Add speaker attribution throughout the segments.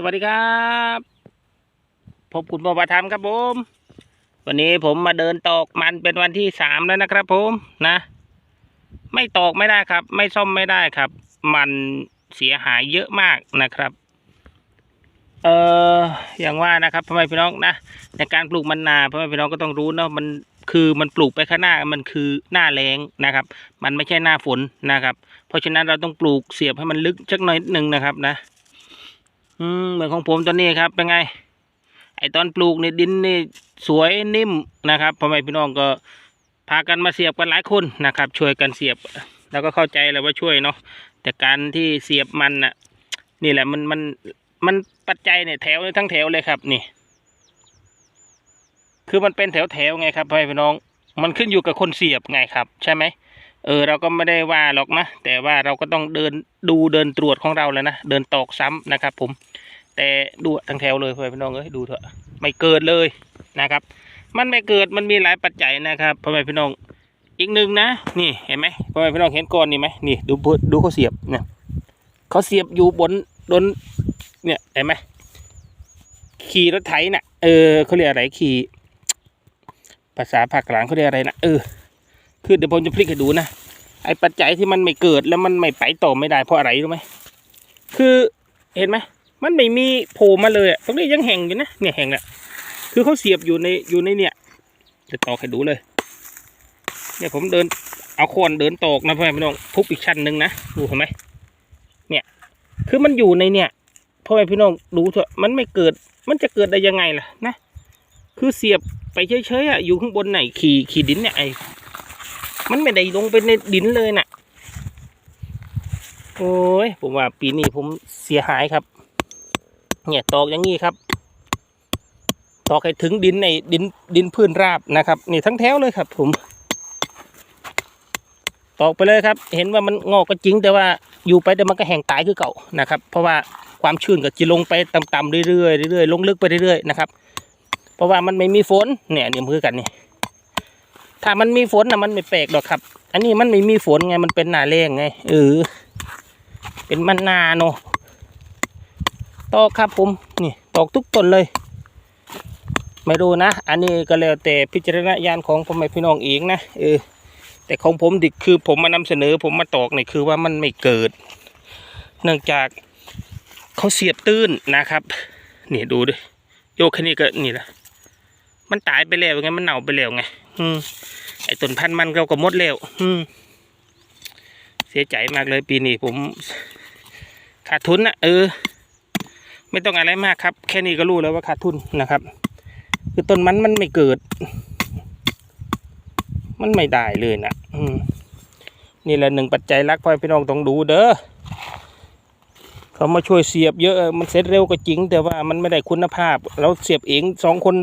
Speaker 1: สวัสดีครับพบคุณพ่อประธรรมครับผม วันนี้ผมมาเดินตอกมันเป็นวันที่สามแล้วนะครับ ผมนะ ไม่ตอกไม่ได้ครับ ไม่ซ่อมไม่ได้ครับ มันเสียหายเยอะมากนะครับ เอออย่างว่านะครับพ่อแม่พี่น้องนะในการปลูกมันนาพ่อแม่พี่น้องก็ต้องรู้เนาะมันคือมันปลูกไปข้างหน้ามันคือหน้าแรงนะครับ มันไม่ใช่หน้าฝนนะครับ เพราะฉะนั้นเราต้องปลูกเสียบให้มันลึกสักหน่อยหนึ่งนะครับนะ อืมเหมือนของผมตอนนี้ครับเป็นไง ไอตอนปลูกนี่ดินนี่สวยนิ่มนะครับพ่อแม่พี่น้องก็พากันมาเสียบกันหลายคนนะครับ ช่วยกันเสียบ แล้วก็เข้าใจแล้วว่าช่วยเนาะแต่การที่เสียบมันน่ะ นี่แหละมันมันมันปัจจัยเนี่ยแถวทั้งแถวเลยครับนี่ คือมันเป็นแถวแถวไงครับพ่อแม่พี่น้อง มันขึ้นอยู่กับคนเสียบไงครับ ใช่ไหมเออเราก็ไม่ได้ว่าหรอกนะแต่ว่าเราก็ต้องเดินดูเดินตรวจของเราแล้วนะเดินตอกซ้ำนะครับ ผม แต่ดูทั้งแถวเลยพ่อแม่พี่น้องเอ้ยดูเถอะไม่เกิดเลยนะครับ มันไม่เกิดมันมีหลายปัจจัยนะครับพ่อแม่พี่น้องอีกหนึ่งนะนี่เห็นไหมพ่อแม่พี่น้องเห็นก้อนนี่ไหมนี่ดูดูเขาเสียบเนี่ยเขาเสียบอยู่บนบนเนี่ยเห็นไหมขี่รถไถน่ะเออเขาเรียกอะไรขี่ภาษาภาคกลางเขาเรียกอะไรนะเออ คือเดี๋ยวผมจะพลิกให้ดูนะไอ้ปัจจัยที่มันไม่เกิดแล้วมันไม่ไปต่อไม่ได้เพราะอะไรรู้ไหมคือเห็นไหม มันไม่มีโผล่มาเลยอะตรงนี้ยังแห่งอยู่นะเนี่ยแห่งอะคือเขาเสียบอยู่ในอยู่ในเนี่ย จะตอกให้ดูเลย เนี่ยผมเดินเอาคอนเดินตอกนะพ่อแม่พี่น้องทุบอีกชั้นหนึ่งนะดูเห็นไหมเนี่ย คือมันอยู่ในเนี่ยพ่อแม่พี่น้องดูเถอะมันไม่เกิดมันจะเกิดได้ยังไงล่ะนะคือเสียบไปเฉยๆอะอยู่ข้างบนไหนขี่ขี่ดินเนี่ยไอมันไม่ได้ลงไปในดินเลยน่ะ โอ้ยผมว่าปีนี้ผมเสียหายครับ เนี่ยตอกอย่างงี้ครับ ตอกให้ถึงดินในดินดินพื้นราบนะครับนี่ทั้งแถวเลยครับ ผมตอกไปเลยครับ เห็นว่ามันงอกก็จริง แต่ว่าอยู่ไปแต่มันก็แห้งตายคือเก่านะครับ เพราะว่าความชื้นก็จะลงไปต่ำๆเรื่อยๆเรื่อยๆลงลึกไปเรื่อยๆนะครับเพราะว่ามันไม่มีฝนเนี่ยเนี่ยมือกันนี่ถ้ามันมีฝนนะมันไม่แปลกหรอกครับ อันนี้มันไม่มีฝนไงมันเป็นหนาแรงไงเออเป็นมันนาเนาะ ตอกครับผมนี่ตอกทุกต้นเลย ไม่รู้นะ อันนี้ก็แล้วแต่พิจารณญาณของพ่อแม่พี่น้องเองนะเออแต่ของผมดิคือผมมานำเสนอ ผมมาตอกเนี่ยคือว่ามันไม่เกิด เนื่องจากเขาเสียบตื้นนะครับนี่ดูดิโยกแค่นี้ก็นี่แหละมันตายไปแล้วไงมันเน่าไปแล้วไงอืมไอต้นพันธุ์มันเขาก็หมดแล้วอืมเสียใจมากเลยปีนี้ผมขาดทุนนะเออ ไม่ต้องอะไรมากครับ แค่นี้ก็รู้แล้วว่าขาดทุนนะครับ คือต้นมันมันไม่เกิด มันไม่ได้เลยนะอืมนี่แหละหนึ่งปัจจัยรักพ่อพี่น้องต้องดูเด้อเขามาช่วยเสียบเยอะมันเสร็จเร็วก็จริง แต่ว่ามันไม่ได้คุณภาพ เราเสียบเองสองคน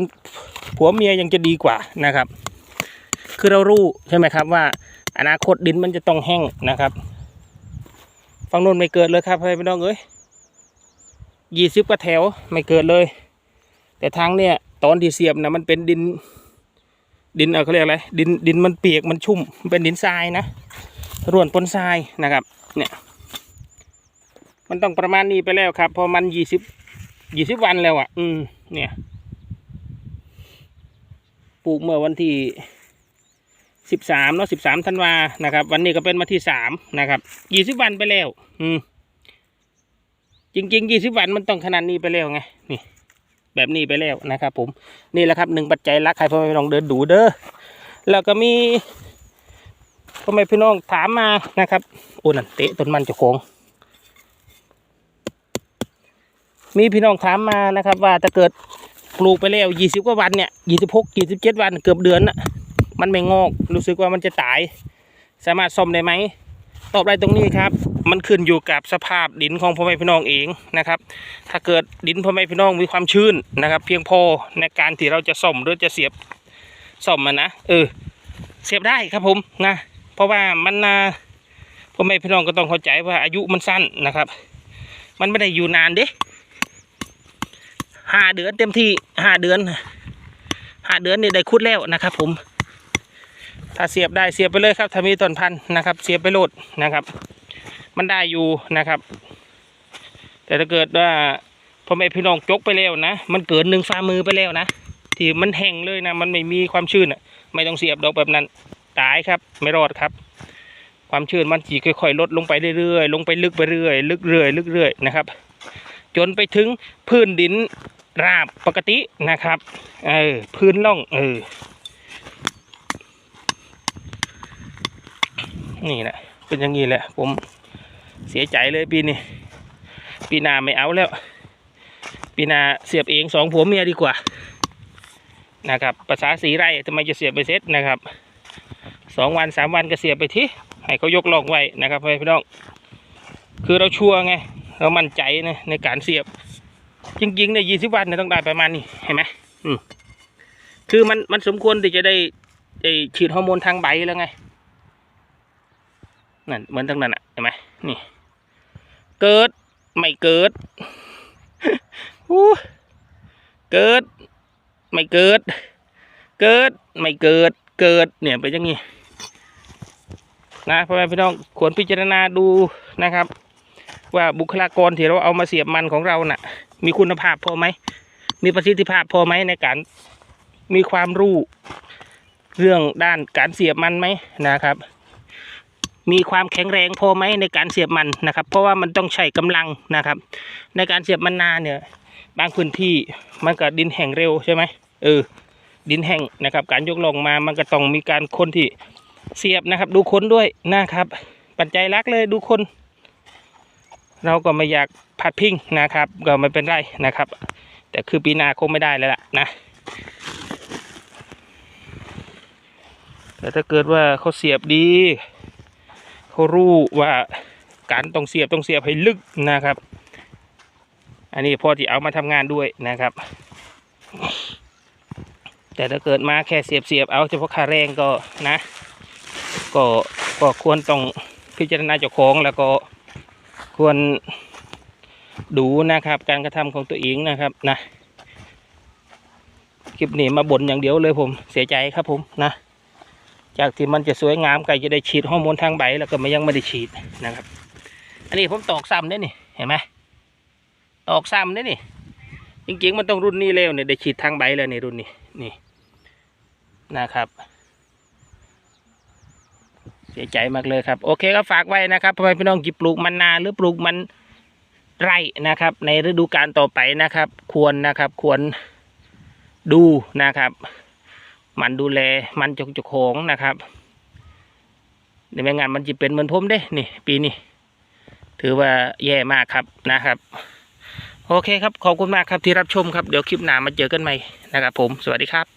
Speaker 1: ผัวเมียยังจะดีกว่านะครับ คือเรารู้ใช่ไหมครับว่า อนาคตดินมันจะต้องแห้งนะครับฝั่งนู้นไม่เกิดเลยครับพี่น้องเอ้ย ยี่สิบกว่าแถวไม่เกิดเลย แต่ทางเนี่ยตอนที่เสียบนะมันเป็นดิน ดินเออเขาเรียกอะไรดินดินมันเปียกมันชุ่มเป็นดินทรายนะร่วนปนทรายนะครับ เนี่ย มันต้องประมาณนี้ไปแล้วครับ พอมันยี่สิบยี่สิบวันแล้วอะ อืม เนี่ย ปลูกเมื่อวันที่สิบสามเนาะสิบสามธันวานะครับ วันนี้ก็เป็นวันที่สามนะครับยี่สิบวันไปแล้ว อืม จริงๆยี่สิบวันมันต้องขนาดนี้ไปแล้วไงนี่แบบนี้ไปแล้วนะครับ ผมนี่แหละครับหนึ่งปัจจัยรักใครพ่อแม่พี่น้องเดินดูเด้อแล้วก็มีพ่อแม่พี่น้องถามมานะครับโอ้นั่นเตะต้นมันเจะโคงมีพี่น้องถามมานะครับ ว่าถ้าเกิดปลูกไปแล้วยี่สิบกว่าวันเนี่ยยี่สิบหกยี่สิบเจ็ดวันเกือบเดือนน่ะมันไม่งอกรู้สึกว่ามันจะตาย สามารถซ่อมได้ไหม ตอบได้ตรงนี้ครับ มันขึ้นอยู่กับสภาพดินของพ่อแม่พี่น้องเองนะครับ ถ้าเกิดดินพ่อแม่พี่น้องมีความชื้นนะครับ เพียงพอในการที่เราจะซ่อมหรือจะเสียบซ่อมมันนะเออ เสียบได้ครับผมนะ เพราะว่ามันนะพ่อแม่พี่น้องก็ต้องเข้าใจว่าอายุมันสั้นนะครับ มันไม่ได้อยู่นานเด้ห้าเดือนเต็มที่ห้าเดือนห้าเดือนนี่ได้คุดแล้วนะครับผม ถ้าเสียบได้เสียบไปเลยครับถ้ามีต้นพันธุ์นะครับ เสียบไปโหลดนะครับ มันได้อยู่นะครับ แต่ถ้าเกิดว่าพ่อแม่พี่น้องจกไปแล้วนะ มันเกินหนึ่งฝ่ามือไปแล้วนะที่มันแห้งเลยนะ มันไม่มีความชื้นอะ ไม่ต้องเสียบดอกแบบนั้นตายครับ ไม่รอดครับ ความชื้นมันจีค่อยๆ ลดลงไปเรื่อยๆลงไปลึกไปเรื่อยลึกเรื่อยลึกเรื่อยนะครับ จนไปถึงพื้นดินราบปกตินะครับเออพื้นล่องเออ นี่แหละเป็นอย่างนี้แหละ ผมเสียใจเลยปีนี้ปีหน้าไม่เอาแล้ว ปีหน้าเสียบเองสองผัวเมียดีกว่า นะครับภาษาสีไร่ทำไมจะเสียบไปเซ็ตนะครับสองวันสามวันก็เสียบไปที่ให้เขายกลองไว้นะครับพี่น้องคือเราชัวร์ไง เรามั่นใจนะในการเสียบ จริงๆเนี่ยยี่สิบวันเนี่ยต้องได้ประมาณนี้เห็นไหมอืมคือมันมันสมควรที่จะได้ได้ฉีดฮอร์โมนทางใบแล้วไง นั่นเหมือนทั้งนั้นอะเห็นไหมนี่ เกิดไม่เกิดอู้เกิด ไม่เกิด เกิดไม่เกิดเกิดเนี่ยเป็นอย่างนี้นะพ่อแม่พี่น้องควรพิจารณาดูนะครับ ว่าบุคลากรที่เราเอามาเสียบมันของเราน่ะ มีคุณภาพพอไหมมีประสิทธิภาพพอไหมในการมีความรู้เรื่องด้านการเสียบมันไหมนะครับ มีความแข็งแรงพอไหมในการเสียบมันนะครับ เพราะว่ามันต้องใช้กำลังนะครับ ในการเสียบมันนาเนี่ย บางพื้นที่มันก็ดินแห้งเร็วใช่ไหมเออ ดินแห้งนะครับ การยกลงมามันก็ต้องมีการคนที่เสียบนะครับ ดูคนด้วยนะครับ ปัจจัยหลักเลยดูคน เราก็ไม่อยากพัดพิงนะครับ ก็ไม่เป็นไรนะครับ แต่คือปีนาคงไม่ได้แล้วล่ะนะแต่ถ้าเกิดว่าเขาเสียบดี เขารู้ว่าการต้องเสียบต้องเสียบให้ลึกนะครับ อันนี้พอที่เอามาทำงานด้วยนะครับ แต่ถ้าเกิดมาแค่เสียบเสียบเอาเฉพาะค่าแรงก็นะ ก็ก็ควรต้องพิจารณาเจ้าของแล้วก็ควรดูนะครับ การกระทำของตัวเองนะครับนะคลิปนี้มาบ่นอย่างเดียวเลยผมเสียใจครับผมนะ จากที่มันจะสวยงามไก่จะได้ฉีดฮอร์โมนทางใบแล้วก็มันยังไม่ได้ฉีดนะครับ อันนี้ผมตอกซ้ำได้นี่เห็นไหมตอกซ้ำได้นี่จริงๆมันต้องรุ่นนี้เร็วเนี่ยได้ฉีดทางใบแล้วในรุ่นนี้นี่นะครับเสียใจมากเลยครับโอเคก็ฝากไว้นะครับพ่อแม่พี่น้องจิปลูกมันนาหรือปลูกมันไร่นะครับ ในฤดูกาลต่อไปนะครับ ควรนะครับควรดูนะครับ มันดูแลมันจกจกของนะครับเดี๋ยวไม่งานมันจะเป็นเหมือนผมเด้นี่ ปีนี้ถือว่าแย่มากครับนะครับ โอเคครับขอบคุณมากครับที่รับชมครับเดี๋ยวคลิปหน้ามาเจอกันใหม่นะครับผมสวัสดีครับ